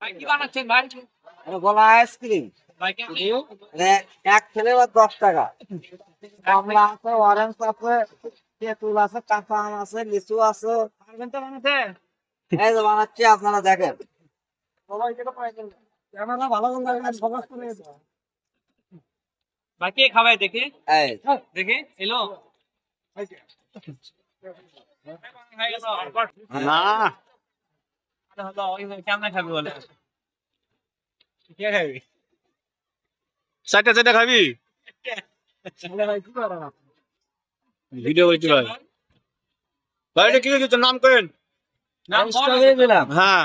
ভাই কি গলা আইসক্রিম এক ছেলে বা দশ টাকা। কমলা আছে অরেঞ্জ আছে তেঁতুল আছে কাঁচা আম আছে লিচু আছে। পারবেন তো বানাতে? এই যে বানাচ্ছি আপনারা দেখেন ভাই কে খাবাই দেখি। এই। দেখি এলো? না। কেমন খাবি বলে? কে খাবি? চারটা চারটা খাবি? ভিডিও করছি ভাই ভাই এটা কি নাম করেন নাম হ্যাঁ।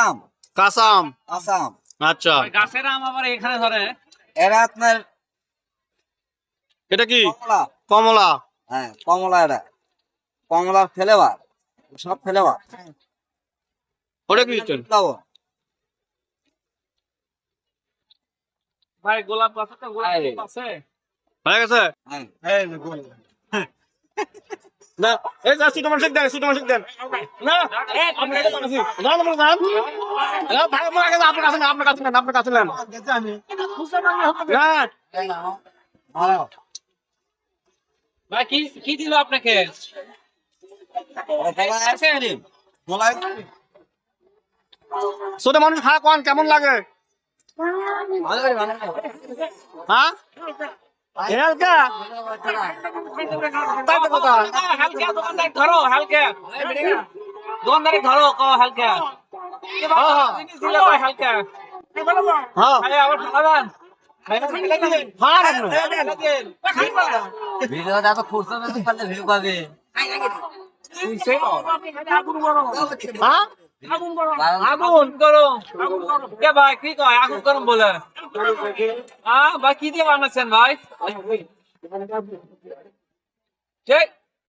আম। কাসাম। কাঁচা আচ্ছা। গাছের আম আবার এখানে ধরে। এরা আপনার এটা কি? কমলা। কমলা। হ্যাঁ কমলা এটা কমলার ফেলেবার সব ফেলেবার ওটা কি হচ্ছে? ভাই গোলাপ গাছ তো গোলাপ আছে। হয়ে গেছে? হ্যাঁ। না এই যা সুতো মাসিক দেন সুতো মাসিক দেন। না আপনি এটা বানাসি না না না না ভাই আমার কাছে আপনার কাছে না আপনার কাছে না আপনার কাছে নেন। না ভাই কি কি দিল আপনাকে? ছোট মানুষ খাওয়া কোন কেমন লাগে? হ্যাঁ? হেলকা। তাই তো কথা। হালকা দোকানদার ধরো হালকা দোকানদারে ধরো কো হালকা। হ্যাঁ, হ্যাঁ। জিনিস দিলে কয় হালকা। হ্যাঁ। আবার খাওয়ান হ্যাঁ ভিডিওটা তো ফুরসত ভিডিও পাবে হ্যাঁ? আগুন করো কে ভাই কি কয় আগুন করুন বলে হ্যাঁ ভাই কি দিয়ে বানাচ্ছেন ভাই ঠিক